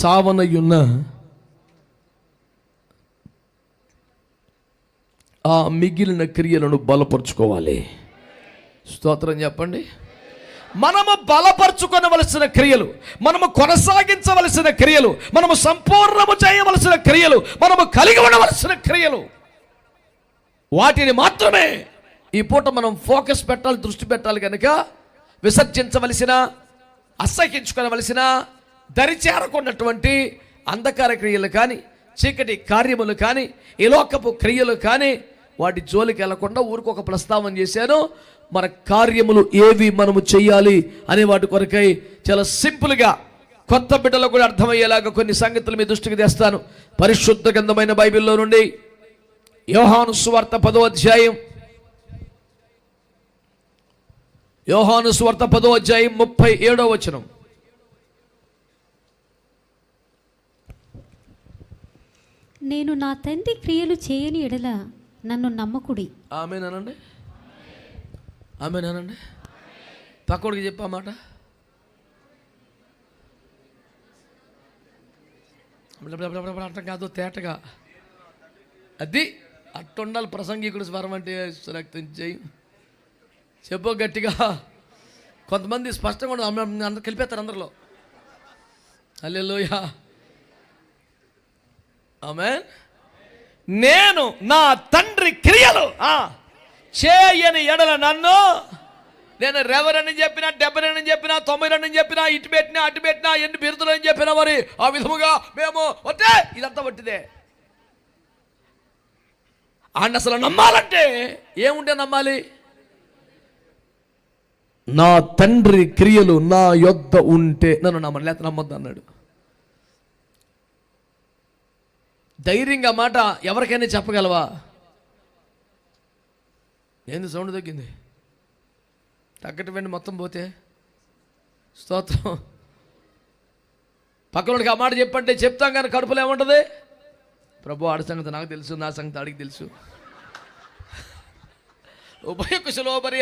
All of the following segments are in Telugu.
సావనయున్న ఆ మిగిలిన క్రియలను బలపరుచుకోవాలి. స్తోత్రం చెప్పండి. మనము బలపరుచుకొనవలసిన క్రియలు మనము కొనసాగించవలసిన క్రియలు మనము సంపూర్ణము చేయవలసిన క్రియలు మనము కలిగి ఉండవలసిన క్రియలు. వాటిని మాత్రమే ఈ పూట మనం ఫోకస్ పెట్టాలి దృష్టి పెట్టాలి కనుక విసర్జించవలసిన అసహించుకోవలసిన దరిచేరకున్నటువంటి అంధకార క్రియలు కానీ చీకటి కార్యములు కానీ ఈ లోకపు క్రియలు కానీ వాటి జోలికి వెళ్ళకుండా ఊరికి ఒక ప్రస్తావన చేశాను. మన కార్యములు ఏవి మనము చేయాలి అనే వాటి కొరకై చాలా సింపుల్గా కొత్త బిడ్డలకు కూడా అర్థమయ్యేలాగా కొన్ని సంగతులు మీ దృష్టికి తెస్తాను. పరిశుద్ధ గంధమైన బైబిల్లో నుండి యోహాను సువార్త పదో అధ్యాయం యోహాను సువార్త పదో అధ్యాయం ముప్పై ఏడో వచనం. నేను నా తండ్రి క్రియలు చేయని ఎడల నన్ను నమ్మకుడి. ఆమెనానండి ఆమెనానండి పక్కోడికి చెప్పా మాట. అర్థం కాదు తేటగా. అది అట్టుండాలి ప్రసంగికుడు స్వరం అంటే రక్తం చేయి. చెప్పు గట్టిగా. కొంతమంది స్పష్టంగా ఉండదు. అమ్మ- అందరు కలిపేస్తారు అందరిలో. అల్లెలోయా ఆమె నేను నా తండ్రి క్రియలు చేయని ఎడల నన్ను నేను రెవరెండు చెప్పినా డెబ్బరని చెప్పినా తొంభై రెండు చెప్పినా ఇటు పెట్టినా అటు పెట్టినా ఎన్ని బిరుదులు అని చెప్పినా మరి ఆ విధముగా మేము వట్టే ఇదంతా వట్టిదే ఆయన అసలు నమ్మాలంటే ఏముంటే నమ్మాలి? నా తండ్రి క్రియలు నా యొద్ద ఉంటే నన్ను నమ్మని లేకపోతే నమ్మొద్దు అన్నాడు. ధైర్యంగా మాట ఎవరికైనా చెప్పగలవా? ఏంది సౌండ్ తగ్గింది? తగ్గట్టు వెండి మొత్తం పోతే. స్తోత్రం. పక్కనోడికి ఆ మాట చెప్పంటే చెప్తాం కానీ కడుపులో ఏముంటుంది? ప్రభు ఆడ సంగతి నాకు తెలుసు నా సంగతి ఆడికి తెలుసు. ఉభయ కుశలో మరి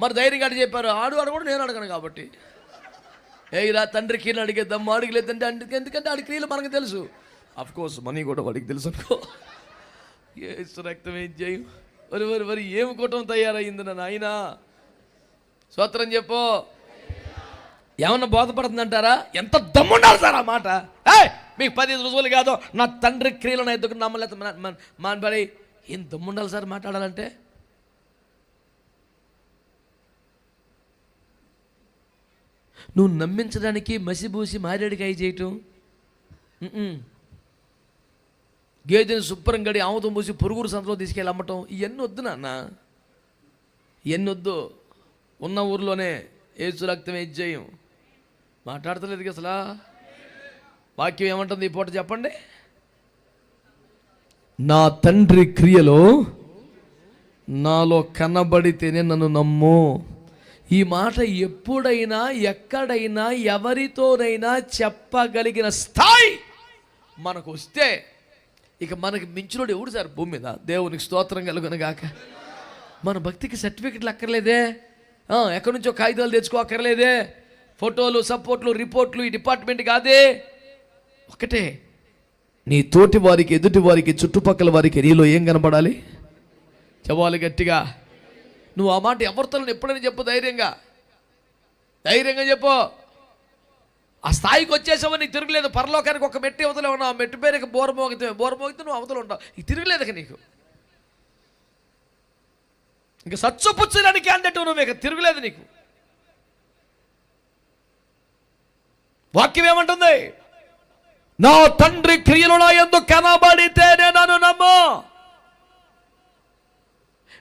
మరి ధైర్యంగా అడిగి చెప్పారు. ఆడు ఆడు కూడా నేను అడగను కాబట్టి. ఏ ఇలా తండ్రి కీళ్ళు అడిగేద్దాం వాడికి లేదంటే ఎందుకంటే ఆడి క్రియలు మనకు తెలుసు. అఫ్ కోర్స్ మనీ కూడా వాడికి తెలుసు అనుకో. ఏసు రక్తం ఏం చేయం? మరి మరి మరి ఏం కూటం తయారయ్యింది నా నాయన? స్తోత్రం చెప్పు. ఏమన్నా బోధపడుతుందంటారా? ఎంత దమ్ముండాలి సార్ ఆ మాట? మీకు పది రోజులు కాదు. నా తండ్రి క్రియలను ఎదుగు నమ్మలేదు మానబడి ఏం దమ్ముండాలి సార్ మాట్లాడాలంటే? నువ్వు నమ్మించడానికి మసిబూసి మారేడికాయ చేయటం? గేదెని శుభ్రం గడి ఆముతం పూసి పురుగురు సంతలో తీసుకెళ్ళి అమ్మటం ఇవన్నీ వద్దు నాన్న. ఇవన్నీ వద్దు. ఉన్న ఊర్లోనే ఏసు రక్తం ఏది చేయం మాట్లాడతలేదు అసలు? వాక్యం ఏమంటుంది? ఈ పూట చెప్పండి. నా తండ్రి క్రియలో నాలో కనబడితేనే నన్ను నమ్ము. ఈ మాట ఎప్పుడైనా ఎక్కడైనా ఎవరితోనైనా చెప్పగలిగిన స్థాయి మనకు వస్తే ఇక మనకి మించినోడు ఎవడు సార్? భూమి మీద. దేవునికి స్తోత్రం కలుగునగాక మన భక్తికి సర్టిఫికెట్లు అక్కర్లేదే. ఎక్కడి నుంచో కాగితాలు తెచ్చుకో అక్కర్లేదే. ఫోటోలు సపోర్ట్లు రిపోర్ట్లు ఈ డిపార్ట్మెంట్ కాదే. ఒకటే నీ తోటి వారికి ఎదుటి వారికి చుట్టుపక్కల వారికి నీలో ఏం కనపడాలి? చెప్పాలి గట్టిగా. నువ్వు ఆ మాట ఎవరితో ఎప్పుడైనా చెప్పు ధైర్యంగా. ధైర్యంగా చెప్పు. ఆ స్థాయికి వచ్చేసావు నీకు తిరగలేదు పరలోకానికి ఒక మెట్టి అవతలే ఉన్నావు ఆ మెట్టు పేరుకి బోర మోగితే బోర మోగితే నువ్వు అవతల ఉంటావు ఇది తిరగలేదు నీకు. ఇంకా సచ్చుపుచ్చడానికి అందట్టు నువ్వు ఇక తిరగలేదు నీకు. వాక్యం ఏమంటుంది? నా తండ్రి క్రియలు నా ఎందుకు కనబడితేనే నన్ను నమ్ము.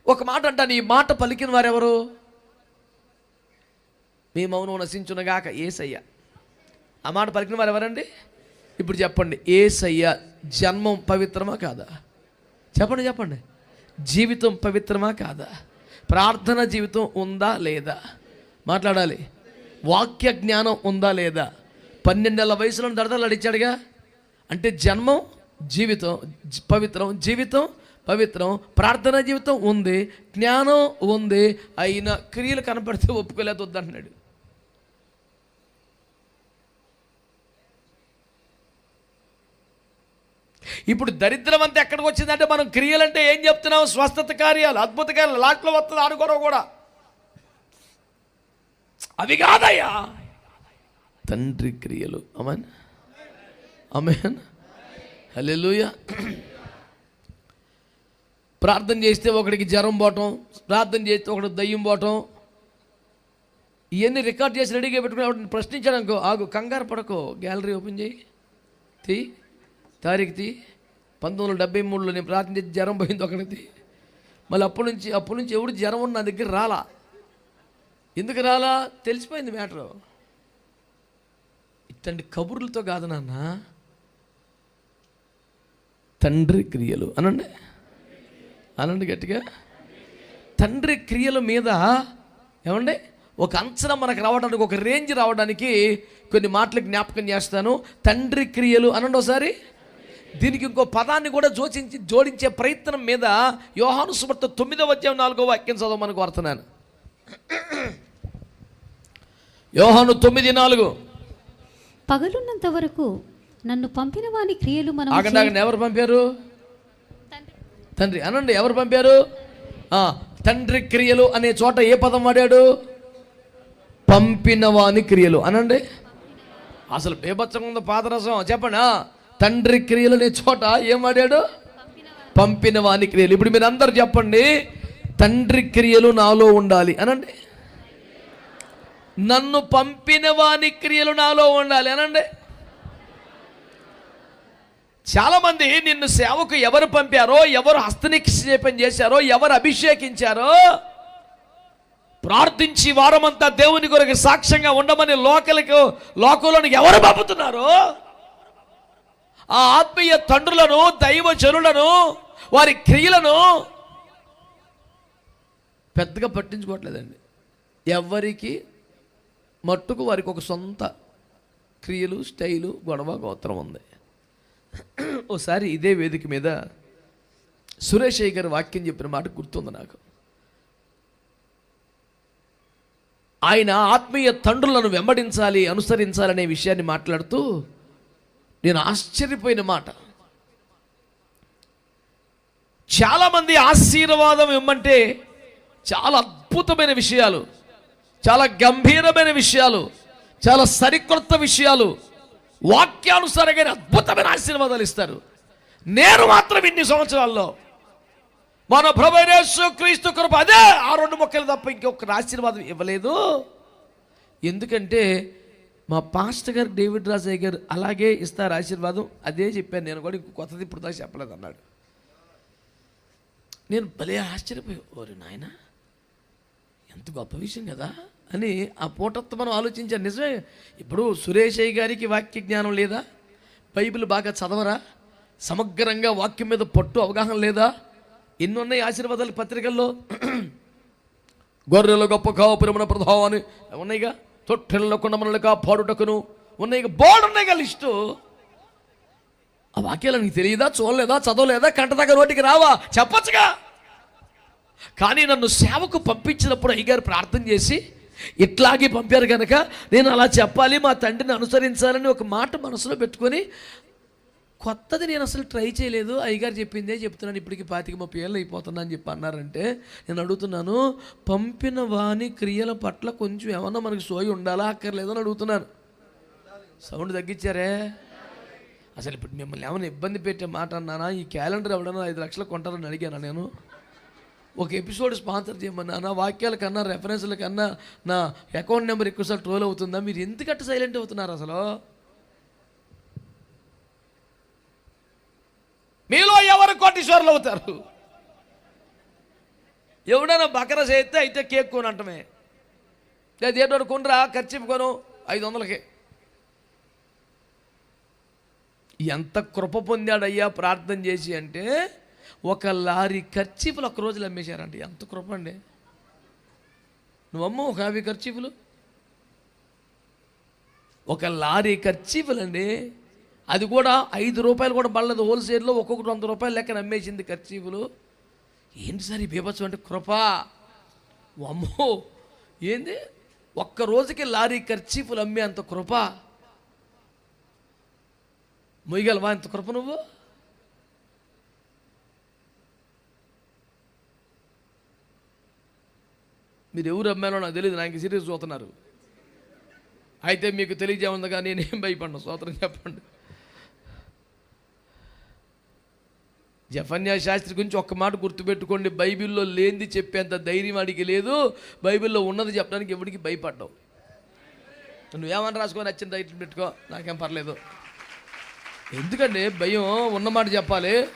ఒక మాట అంటాను ఈ మాట పలికిన వారెవరు? మీ మౌనం నశించునగాక ఏసయ్య. ఆ మాట పలికిన వారు ఎవరండి? ఇప్పుడు చెప్పండి ఏసయ్య జన్మం పవిత్రమా కాదా? చెప్పండి చెప్పండి. జీవితం పవిత్రమా కాదా? ప్రార్థన జీవితం ఉందా లేదా? మాట్లాడాలి. వాక్య జ్ఞానం ఉందా లేదా? పన్నెండేళ్ళ వయసులో దడతలు అడిచాడుగా? అంటే జన్మం జీవితం పవిత్రం జీవితం పవిత్రం ప్రార్థన జీవితం ఉంది జ్ఞానం ఉంది అయినా క్రియలు కనపడితే ఒప్పుకోలేదు వద్దంటున్నాడు ఇప్పుడు దరిద్రం అంతా ఎక్కడికి వచ్చిందంటే మనం క్రియలంటే ఏం చెప్తున్నాం? స్వస్థత కార్యాలు అద్భుత కార్యాలు లాట్లో వస్తుంది ఆడుకోవడం కూడా. అవి కాదయ్యా. తండ్రి క్రియలు. అమన్ అమెన్ హలెలుయ ప్రార్థన చేస్తే ఒకడికి జ్వరం పోవటం ప్రార్థన చేస్తే ఒకడికి దయ్యం పోవటం. ఇవన్నీ రికార్డ్ చేసి రెడీగా పెట్టుకుని ఎవరిని ప్రశ్నించాను అనుకో ఆగు కంగారు పడకో. గ్యాలరీ ఓపెన్ చేయి. తీ. తారీఖుది పంతొమ్మిది వందల డెబ్బై మూడులో నేను ప్రార్థన జ్వరం పోయింది ఒకటిది మళ్ళీ అప్పటి నుంచి అప్పటి నుంచి ఎవడు జ్వరం ఉన్న నా దగ్గర రాలా. ఎందుకు రాలా? తెలిసిపోయింది మ్యాటరు. ఇట్లాంటి కబుర్లతో కాదు నాన్న. తండ్రి క్రియలు. అనండి? అనండి గట్టిగా. తండ్రి క్రియల మీద ఏమండి? ఒక అంచనా మనకు రావడానికి ఒక రేంజ్ రావడానికి కొన్ని మాటలు జ్ఞాపకం చేస్తాను. తండ్రి క్రియలు అనండి ఒకసారి. దీనికి ఇంకో పదాన్ని కూడా జోచించి జోడించే ప్రయత్నం మీద యోహాను సుమర్త తొమ్మిదవ అధ్యాయం నాలుగో వాక్యం చదవమని కోరుతున్నాను యోహాను తొమ్మిది నాలుగు. పగలున్నంత వరకు నన్ను పంపిన వాని క్రియలు మనం ఆగండి ఎవరు పంపారు? తండ్రి అనండి ఎవరు పంపారు? తండ్రి క్రియలు అనే చోట ఏ పదం వాడాడు? పంపిన వాని క్రియలు. అనండి. అసలు బేబచ్చంగా ఉంది పాదరసం. చెప్పండి తండ్రి క్రియలు అనే చోట ఏం వాడాడు పంపిన వాని క్రియలు. ఇప్పుడు మీరు అందరు చెప్పండి తండ్రి క్రియలు నాలో ఉండాలి అనండి. నన్ను పంపిన వాని క్రియలు నాలో ఉండాలి అనండి. చాలామంది నిన్ను సేవకు ఎవరు పంపారో ఎవరు హస్తనిక్షేపం చేశారో ఎవరు అభిషేకించారో ప్రార్థించి వారమంతా దేవుని కొరకు సాక్ష్యంగా ఉండమని లోకలకు లోకంలోనికి ఎవరు పంపుతున్నారో ఆ ఆత్మీయ తండ్రులను దైవ జనులను వారి క్రియలను పెద్దగా పట్టించుకోవట్లేదండి. ఎవరికి మట్టుకు వారికి ఒక సొంత క్రియలు స్టైలు గొడవ గోత్రం ఉంది. ఓసారి ఇదే వేదిక మీద సురేష్ గారు వాక్యం చెప్పిన మాట గుర్తుంది నాకు. ఆయన ఆత్మీయ తండ్రులను వెంబడించాలి అనుసరించాలనే విషయాన్ని మాట్లాడుతూ నేను ఆశ్చర్యపోయిన మాట. చాలామంది ఆశీర్వాదం ఇమ్మంటే చాలా అద్భుతమైన విషయాలు చాలా గంభీరమైన విషయాలు చాలా సరికొత్త విషయాలు వాక్యానుసారంగా అద్భుతమైన ఆశీర్వాదాలు ఇస్తారు. నేను మాత్రం ఇన్ని సంవత్సరాల్లో మన ప్రభు క్రీస్తు కృప అదే ఆ రెండు మొక్కలు తప్ప ఇంకొక ఆశీర్వాదం ఇవ్వలేదు. ఎందుకంటే మా పాస్టర్ గారు డేవిడ్ రాజయ్య గారు అలాగే ఇస్తారు ఆశీర్వాదం. అదే చెప్పాను నేను కూడా ఇంకో కొత్తది ఇప్పుడు దాకా చెప్పలేదు అన్నాడు. నేను భలే ఆశ్చర్యపోయి ఓరి నాయన ఎంత గొప్ప విషయం కదా అని ఆ పూటత్వం మనం ఆలోచించాను నిజమే ఇప్పుడు సురేష్ అయ్య గారికి వాక్య జ్ఞానం లేదా? బైబిల్ బాగా చదవరా? సమగ్రంగా వాక్యం మీద పట్టు అవగాహన లేదా? ఎన్ని ఉన్నాయి ఆశీర్వాదాలు పత్రికల్లో? గొర్రెల గొప్ప కాపురమున అని ఉన్నాయిగా? తొట్టెలలో కొండమనలుగా పాడుటకును ఉన్నాయి బోర్డు కదా లిస్టు. ఆ వాక్యాలు నీకు తెలియదా చూడలేదా చదవలేదా? కంట దగ్గర నోటికి రావా? చెప్పచ్చుగా. కానీ నన్ను సేవకు పంపించినప్పుడు అయ్యగారు ప్రార్థన చేసి ఇట్లాగే పంపారు కనుక నేను అలా చెప్పాలి మా తండ్రిని అనుసరించాలని ఒక మాట మనసులో పెట్టుకొని కొత్తది నేను అసలు ట్రై చేయలేదు. అయ్యగారు చెప్పిందే చెప్తున్నాను. ఇప్పటికి పాతిక ముప్పై ఏళ్ళు అయిపోతున్నా అని చెప్పి అన్నారంటే నేను అడుగుతున్నాను పంపిన వాని క్రియల పట్ల కొంచెం ఏమన్నా మనకి సోయి ఉండాలా అక్కర్లేదో అని అడుగుతున్నాను. సౌండ్ తగ్గించారే? అసలు ఇప్పుడు మిమ్మల్ని ఏమైనా ఇబ్బంది పెట్టే మాట అన్నానా? ఈ క్యాలెండర్ ఎవడన్నా ఐదు లక్షలు కొంటారని అడిగాను నేను? ఒక ఎపిసోడ్ స్పాన్సర్ చేయమన్నా నా వాక్యాల కన్నా రెఫరెన్స్ల కన్నా నా అకౌంట్ నెంబర్ ఎక్కువసార్లు ట్రోల్ అవుతుందా? మీరు ఎందుకట్ట సైలెంట్ అవుతున్నారు అసలు? మీలో ఎవరు కోటీశ్వరులు అవుతారు? ఎవడైనా బకర చేస్తే అయితే కేక్ కొని అంటమే లేదు ఏటోడు కొనరా ఖర్చు కొను ఐదు వందలకి. ఎంత కృప పొందాడయ్యా ప్రార్థన చేసి అంటే ఒక లారీ ఖర్చీపులు ఒక రోజులు అమ్మేశారండి ఎంత కృప అండి. నువ్వమ్మో ఒక యాభై ఖర్చీపులు ఒక లారీ ఖర్చీపులండి అది కూడా ఐదు రూపాయలు కూడా పడలేదు. హోల్సేల్లో ఒక్కొక్కటి వంద రూపాయలు లెక్కన అమ్మేసింది ఖర్చీపులు. ఏంటి సార్ ఈ బీభత్సం అంటే కృప? అమ్మో ఏంది? ఒక్క రోజుకి లారీ ఖర్చీపులు అమ్మే అంత కృప? మొయ్యగలవా అంత కృప నువ్వు? మీరు ఎవరు అమ్మాలో నాకు తెలియదు నాకు సీరియస్ చూస్తున్నారు. అయితే మీకు తెలియజేయముందిగా నేనేం భయపడ్డా సోదరం చెప్పండి. జఫన్యా శాస్త్రి గురించి ఒక్క మాట గుర్తుపెట్టుకోండి. బైబిల్లో లేనిది చెప్పేంత ధైర్యం వాడికి లేదు. బైబిల్లో ఉన్నది చెప్పడానికి ఎవరికి భయపడ్డావు? నువ్వేమని రాసుకొని నచ్చిన ధైర్యం పెట్టుకో నాకేం పర్లేదు. ఎందుకండి భయం ఉన్నమాట చెప్పాలి.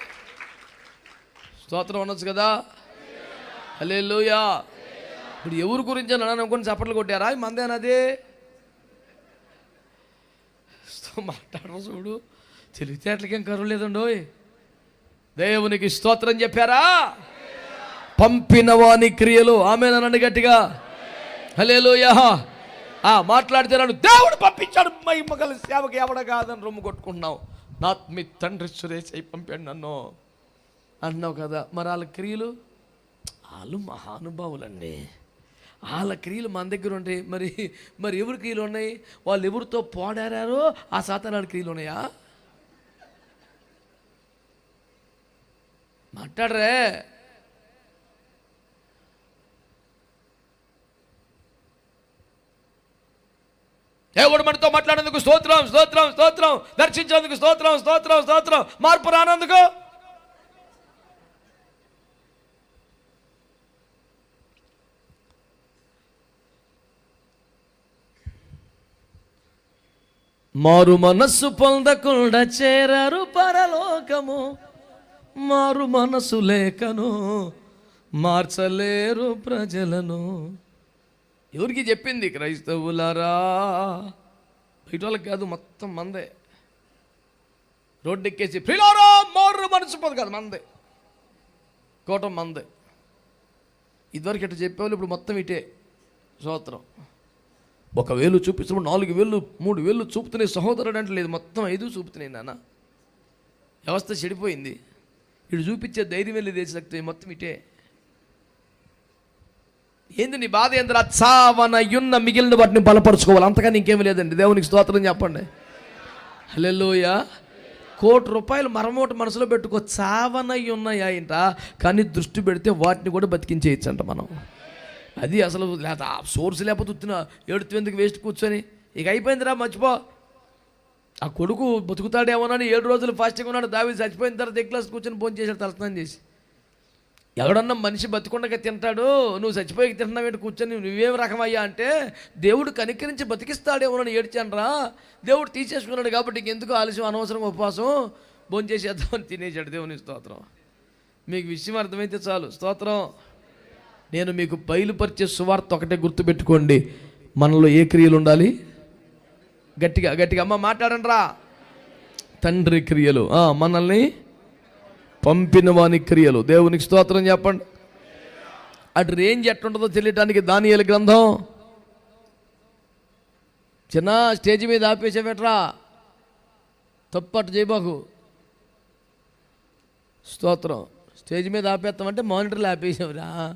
స్తోత్రం ఉండొచ్చు కదా? హలే ఇప్పుడు ఎవరి గురించి అని అనుకుని చప్పట్లు కొట్టారా? ఈ మందేనది మాట్లాడరు చూడు. తెలివితేటలకేం కరువు లేదండోయ్. దేవునికి స్తోత్రం చెప్పారా? పంపిన వాని క్రియలు ఆమె గట్టిగా. హలేలోయ ఆ మాట్లాడితే దేవుడు పంపించాడు. మహిమగల సేవకి ఎవడ కాదని రొమ్ము కొట్టుకుంటున్నావు. నా మీ తండ్రి సురేష్ అయి పంపాడు నన్ను. అన్నావు కదా మరి వాళ్ళ క్రియలు? వాళ్ళు మహానుభావులండి. వాళ్ళ క్రియలు మన దగ్గర ఉంటాయి. మరి మరి ఎవరి క్రియలు ఉన్నాయి? వాళ్ళు ఎవరితో పోడారారో ఆ సాతానాడు క్రియలు ఉన్నాయా? మాట్లాడరే. దేవుడు మనతో మాట్లాడేందుకు స్తోత్రం స్తోత్రం స్తోత్రం. దర్శించేందుకు స్తోత్రం స్తోత్రం స్తోత్రం. మార్పు రానందుకు. మారు మనస్సు పొందకుండా చేరారు పరలోకము. మారు మనసు లేకను మార్చలేరు ప్రజలను. ఎవరికి చెప్పింది క్రైస్తవులారా? బయట వాళ్ళకి కాదు మొత్తం మందే. రోడ్డు ఎక్కేసి ప్రిలారా మారు మనసు పోదు కాదు మందే. కోటం మందే. ఇదివరకు ఇట్లా చెప్పేవాళ్ళు? ఇప్పుడు మొత్తం ఇటే స్తోత్రం ఒక వేలు చూపిస్తున్నప్పుడు నాలుగు వేలు మూడు వేలు చూపుతున్నాయి సహోదరుడు అంటే లేదు మొత్తం ఐదు చూపుతున్నాయి నాన్న. వ్యవస్థ చెడిపోయింది. ఇటు చూపించే ధైర్యం వెళ్ళి దేశశక్తి మొత్తం ఇటే. ఏంది నీ బాధ ఏందిరా? చావనయున్న మిగిలిన వాటిని బలపరుచుకోవాలి. అంతగా ఇంకేం లేదండి. దేవునికి స్తోత్రం చెప్పండి. హలోయ కోటి రూపాయలు మరమోట మనసులో పెట్టుకో. చావనయ్యి ఉన్నాయా ఇంట కానీ దృష్టి పెడితే వాటిని కూడా బతికించేయచ్చు అంట మనం. అది అసలు లేదా సోర్స్ లేకపోతే ఉత్తిన ఎందుకు వేస్ట్ కూర్చొని? ఇక అయిపోయిందిరా మర్చిపో. ఆ కొడుకు బతుకుతాడేమోనని ఏడు రోజులు ఫాస్టింగ్ ఉన్నాడు దావి చచ్చిపోయిన తర్వాత ఎక్లాస్ కూర్చొని ఫోన్ చేశాడు తలస్నానం చేసి. ఎవడన్నా మనిషి బతికుండగా తింటాడు నువ్వు చచ్చిపోయి తింటున్నావేంటి కూర్చొని నువ్వేం రకమయ్యా అంటే దేవుడు కనికరించి బతికిస్తాడేమోనని ఏడ్చానరా. దేవుడు తీసేసుకున్నాడు కాబట్టి ఇంకెందుకు ఆలస్యం అనవసరం ఉపవాసం? భోజనం చేసేద్దామని తినేసాడు దేవుని స్తోత్రం. మీకు విషయం అర్థమైతే చాలు. స్తోత్రం. నేను మీకు బయలుపరిచే సువార్త ఒకటే గుర్తుపెట్టుకోండి. మనలో ఏ క్రియలు ఉండాలి? గట్టిగా గట్టిగా అమ్మ మాట్లాడండి రా తండ్రి క్రియలు మనల్ని పంపిన వాని క్రియలు. దేవునికి స్తోత్రం చెప్పండి. అటు రేంజ్ ఎట్లుంటుందో తెలియటానికి దానియల గ్రంథం. చిన్న స్టేజ్ మీద ఆపేసావేట్రా తప్పట్టు చేయబాకు. స్తోత్రం. స్టేజ్ మీద ఆపేస్తామంటే మానిటర్లు ఆపేసావురా.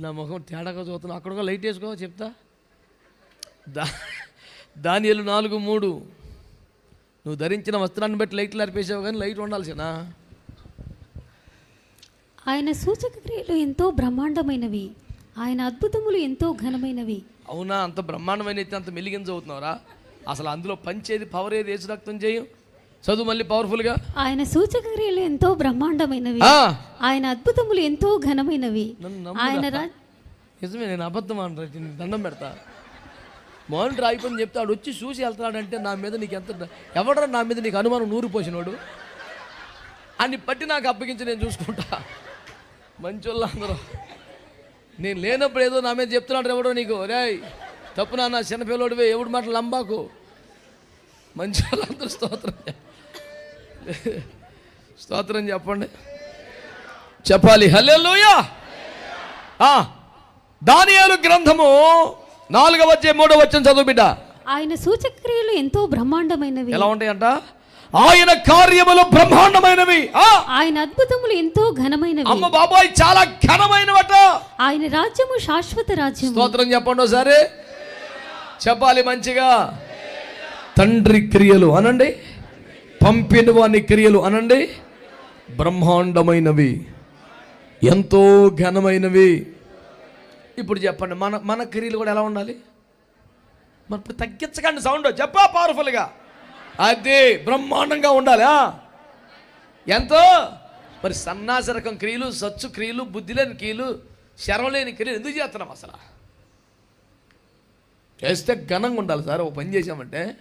నా ముఖం తేడాగా చూస్తున్నావు అక్కడ కూడా లైట్ వేసుకో చెప్తా. దా దానియలు నాలుగు మూడు. నువ్వు ధరించిన వస్త్రాన్ని బట్టి లైట్లు ఆర్పేసావు కానీ లైట్ ఉండాల్సిన? ఆయన సూచక క్రియలు ఎంతో బ్రహ్మాండమైనవి. ఆయన అద్భుతములు ఎంతో ఘనమైనవి. అవునా? అంత బ్రహ్మాండమైన అయితే అంత మెలిగించవుతున్నావురా అసలు అందులో పంచేది పవర్ ఏది వేసి రక్తం చేయం? చదువు మళ్ళీ పవర్ఫుల్గా ఆయన సూచక క్రియలు ఎంతో బ్రహ్మాండమైనవి. ఆయన అద్భుతములు ఎంతో ఘనమైనవి. ఆయన నిజమే నేను అబద్ధం నేను దండం పెడతా. మానిటర్ అయిపోయింది చెప్తే ఆడు వచ్చి చూసి వెళ్తాడంటే నా మీద నీకు ఎంత ఎవడరా నా మీద నీకు అనుమానం నూరు పోసినోడు? అని పట్టి నాకు అప్పగించి నేను చూసుకుంటా. మంచోళ్ళు అందరూ. నేను లేనప్పుడు ఏదో నా మీద చెప్తున్నాడు ఎవడో నీకు? రేయ్ తప్పు నాన్న చిన్నపిల్లోడివే ఎవడు మాటలు లంబాకు? మంచి వాళ్ళందరూ స్తోత్రం స్తోత్రం చెప్పండి. చెప్పాలి. హల్లెలూయా! దాని గ్రంథము నాలుగవ వచ్చే మూడవ వచ్చిన చదువు బిడ్డ. ఆయన సూచక క్రియలు ఎంతో బ్రహ్మాండమైనవి. ఎలా ఉంటాయంట? ఆయన కార్యములు బ్రహ్మాండమైనవి. ఆ! ఆయన అద్భుతములు ఎంతో ఘనమైనవి. అమ్మ బాబాయ్ చాలా ఘనమైనవట. ఆయన రాజ్యము శాశ్వత రాజ్యము. స్తోత్రం చెప్పండి ఒకసారి. చెప్పాలి మంచిగా. తండ్రి క్రియలు అనండి. పంపిన వాని క్రియలు అనండి. బ్రహ్మాండమైనవి. ఎంతో ఘనమైనవి. ఇప్పుడు చెప్పండి మన మన క్రియలు కూడా ఎలా ఉండాలి? మరి ఇప్పుడు తగ్గించకండి సౌండ్ చెప్పా పవర్ఫుల్గా. అది బ్రహ్మాండంగా ఉండాలి ఎంతో? మరి సన్నాసరకం క్రియలు సచ్చు క్రియలు బుద్ధి లేని క్రియలు శరం లేని క్రియలు ఎందుకు చేస్తున్నాం అసలు? చేస్తే ఘనంగా ఉండాలి సార్ ఒక పని చేసామంటే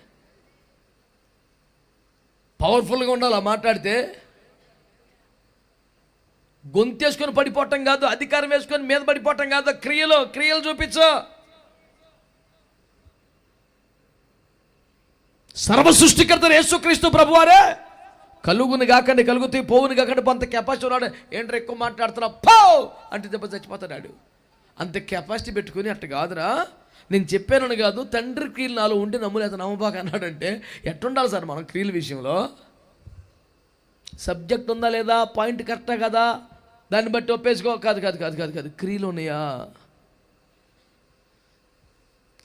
పవర్ఫుల్గా ఉండాలి మాట్లాడితే. గొంతేసుకొని పడిపోవటం కాదు అధికారం వేసుకొని మీద పడిపోవటం కాదు. క్రియలు క్రియలు చూపించు. సర్వ సృష్టికర్త యేసుక్రీస్తు ప్రభువారే. కలుగుని కాకండి కలుగుతూ పోవుని కాకండి అంత కెపాసిటీ ఉన్నాడు. ఏంటో ఎక్కువ మాట్లాడుతున్నా పో! అంటే దెబ్బ చచ్చిపోతాడు అంత కెపాసిటీ పెట్టుకుని అట్ట కాదురా. నేను చెప్పానని కాదు తండ్రి క్రియలు నాలో ఉండి నమ్ములేదు నమ్మబాక అన్నాడంటే ఎట్టుండాలి సార్ మనం క్రియల విషయంలో? సబ్జెక్ట్ ఉందా లేదా? పాయింట్ కరెక్టా కదా? దాన్ని బట్టి ఒప్పేసుకో. కాదు కాదు కాదు కాదు కాదు. క్రియలు ఉన్నాయా?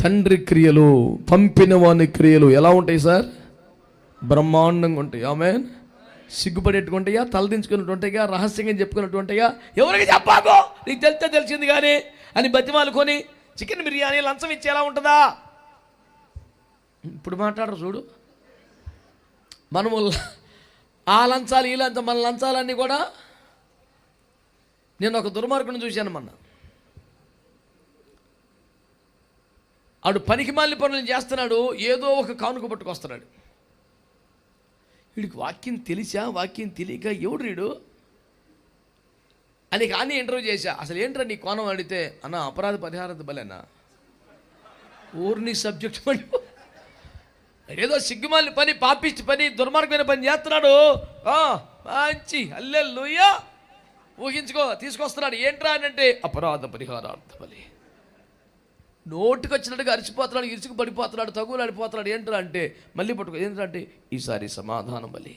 తండ్రి క్రియలు పంపిన వాని క్రియలు ఎలా ఉంటాయి సార్? బ్రహ్మాండంగా ఉంటాయి. ఆమె సిగ్గుపడేట్టుకుంటాయా తలదించుకున్నటువంటిగా రహస్యంగా చెప్పుకున్నటువంటిగా ఎవరికి చెప్పాకో? నీకు తెలిస్తే తెలిసింది కానీ అని బతిమాలుకొని చికెన్ బిర్యానీ లంచం ఇచ్చి ఎలా ఉంటుందా? ఇప్పుడు మాట్లాడరు చూడు. మనము ఆ లంచాలు ఈ లంచ మన లంచాలన్నీ కూడా నేను ఒక దుర్మార్గుని చూశాను మొన్న. ఆడు పనికి మాలిన పనులు చేస్తున్నాడు ఏదో ఒక కానుక పట్టుకొస్తున్నాడు. వీడికి వాక్యం తెలిసా వాక్యం తెలియక ఎవడు రీడు? అని కానీ ఇంటర్వ్యూ చేశా. అసలు ఏంట్రా నీ కోణం అడిగితే అన్న అపరాధ పరిహారత బలేనా? ఊరిని సబ్జెక్ట్ పడి ఏదో సిగ్గుమాలి పని పాపిష్టి పని దుర్మార్గమైన పని చేస్తున్నాడు. ఆ, మంచి అల్లెల్లుయ్యా ఊహించుకో తీసుకొస్తున్నాడు. ఏంట్రా అని అంటే అపరాధ పరిహారార్థమని నోటికి వచ్చినట్టుగా అరిచిపోతున్నాడు ఇరుచుకు పడిపోతున్నాడు తగులు అడిపోతున్నాడు ఏంట్రా అంటే మళ్ళీ పట్టుకో ఏంటంటే ఈసారి సమాధానం బలి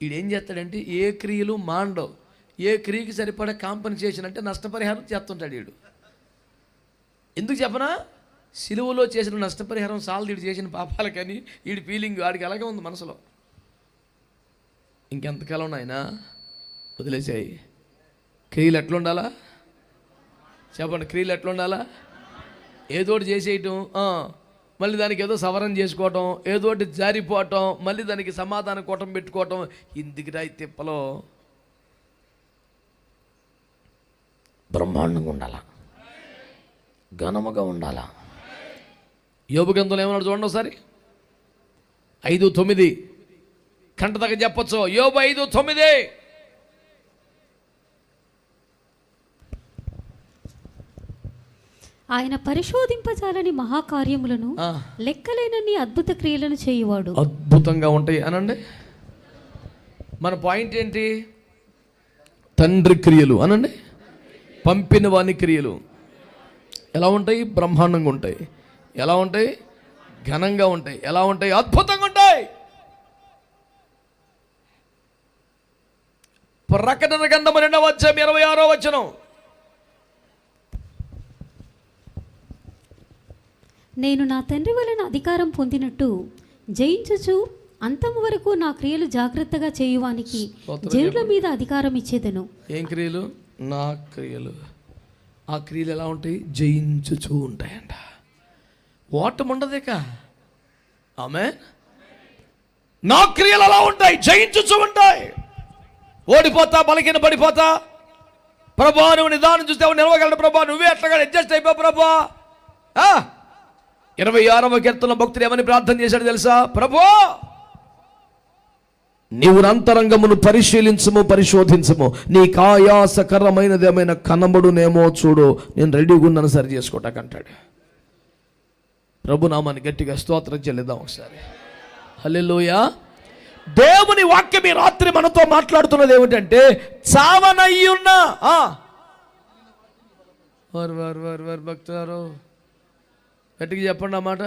ఈడేం చేస్తాడంటే ఏ క్రియలు మాండవు. ఏ క్రియకి సరిపడా కాంపన్సేషన్ అంటే నష్టపరిహారం చేస్తుంటాడు వీడు ఎందుకు చెప్పనా? సిలువలో చేసిన నష్టపరిహారం సాల్ది వీడు చేసిన పాపాలకని వీడి ఫీలింగ్ వాడికి అలాగే ఉంది మనసులో. ఇంకెంతకాలం నాయనా? వదిలేసాయి. క్రియలు ఎట్లుండాలా? చెప్పండి క్రియలు ఎట్లుండాలా? ఏదోటి చేసేయటం మళ్ళీ దానికి ఏదో సవరణ చేసుకోవటం ఏదోటి జారిపోవటం మళ్ళీ దానికి సమాధాన కూటం పెట్టుకోవటం ఇందుకురా తిప్పలో. బ్రహ్మాండంగా ఉండాలా? ఘనముగా ఉండాలా? యోబు గ్రంథంలో ఏమన్నాడు చూడండి ఒకసారి? ఐదు తొమ్మిది. కంట దగ్గర చెప్పొచ్చు. యోబు ఐదు తొమ్మిది. ఆయన పరిశోధింపజాలని మహాకార్యములను లెక్కలేనన్ని అద్భుత క్రియలను చేయువాడు. అద్భుతంగా ఉంటాయి. అనండి. మన పాయింట్ ఏంటి? తండ్రి క్రియలు. అనండి. పంపిన వాని క్రియలు. ఎలా ఉంటాయి? బ్రహ్మాండంగా ఉంటాయి. ఎలా ఉంటాయి? ఘనంగా ఉంటాయి. ఎలా ఉంటాయి? అద్భుతంగా ఉంటాయి! ప్రకటన గంధము రెండవ వచ్చాం ఇరవై ఆరో వచ్చనం నేను నా తండ్రి వలన అధికారం పొందినట్టు జయించుచు అంతము వరకు నా క్రియలు జాగ్రత్తగా చేయువానికి జనుల మీద అధికారం ఇచ్చేదను. ఏం క్రియలు? నా క్రియలు. ఆ క్రియలు ఎలా ఉంటాయి? జయించుచూ ఉంటాయంట. ఓటం ఉండదేక. ఆమె నా క్రియలు అలా ఉంటాయి జయించుచు ఉంటాయి. ఓడిపోతా బలకిన పడిపోతా. ప్రభా నువ్వు నిదానం చూస్తే నిలవగలడు ప్రభా. నువ్వే అట్లా అడ్జస్ట్ అయిపో ప్రభా. ఆ? ఇరవై ఆరవ కీర్తన భక్తులు ఏమని ప్రార్థన చేశాడు తెలుసా? ప్రభు నీవు అంతరంగమును పరిశీలించము పరిశోధించము. నీ ఆయాసకరమైనది ఏమైనా కనబడునేమో చూడు. నేను రెడీగా ఉన్నాను సరి చేసుకోటాకంటాడు ప్రభునామాన్ని గట్టిగా స్తోత్రం చెల్లిద్దాం ఒకసారి. హల్లెలూయ. దేవుని వాక్యం ఈ రాత్రి మనతో మాట్లాడుతున్నది ఏమిటంటే చావనయ్యున్నా వారు వారు వారు వారు భక్తులారు. గట్టిగా చెప్పండి అన్నమాట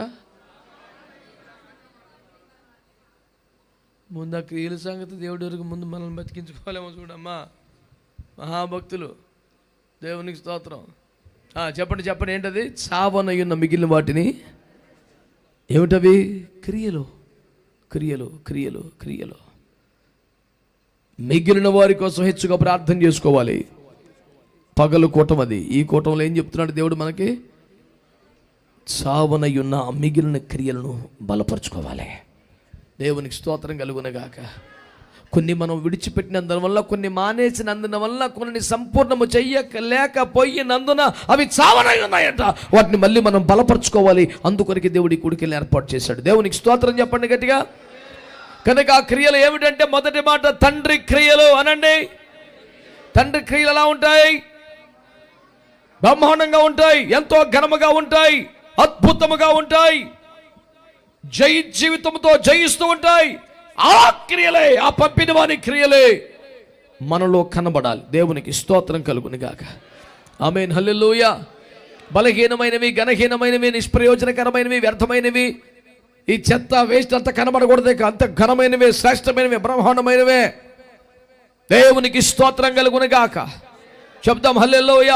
ముందు ఆ క్రియల సంగతి దేవుడి వరకు ముందు మనల్ని బతికించుకోవాలేమో చూడమ్మా. మహాభక్తులు దేవునికి స్తోత్రం. చెప్పండి చెప్పండి ఏంటది? చావనయ్యున్న మిగిలిన వాటిని ఏమిటవి? క్రియలు. క్రియలు క్రియలు క్రియలు. మిగిలిన వారి కోసం హెచ్చుగా ప్రార్థన చేసుకోవాలి. పగలు కూటం అది. ఈ కూటంలో ఏం చెప్తున్నాడు దేవుడు మనకి? చావనయున్న మిగిలిన క్రియలను బలపరుచుకోవాలి. దేవునికి స్తోత్రం కలుగునగాక. కొన్ని మనం విడిచిపెట్టినందువల్ల కొన్ని మానేసినందున వల్ల కొన్ని సంపూర్ణము చెయ్యక లేకపోయినందున అవి చావనై ఉన్నాయంట. వాటిని మళ్ళీ మనం బలపరుచుకోవాలి. అందుకొరికి దేవుడి కుడికి ఏర్పాటు చేశాడు. దేవునికి స్తోత్రం చెప్పండి గట్టిగా. కనుక ఆ క్రియలు ఏమిటంటే మొదటి మాట తండ్రి క్రియలు అనండి. తండ్రి క్రియలు ఎలా ఉంటాయి? బ్రహ్మాండంగా ఉంటాయి ఎంతో ఘనముగా ఉంటాయి అద్భుతముగా ఉంటాయి జై జీవితంతో జయిస్తూ ఉంటాయి. ఆ క్రియలే ఆ పంపిన వాని క్రియలే మనలో కనబడాలి. దేవునికి స్తోత్రం కలుగును గాక ఆమెన్. హల్లెలూయ. బలహీనమైనవి ఘనహీనమైనవి నిష్ప్రయోజనకరమైనవి వ్యర్థమైనవి. ఈ చెత్త వేస్ట్ అంత కనబడకూడదు అంత ఘనమైనవే శ్రేష్టమైనవి బ్రహ్మాండమైనవే. దేవునికి స్తోత్రం కలుగును గాక శబ్దం హల్లెలూయ.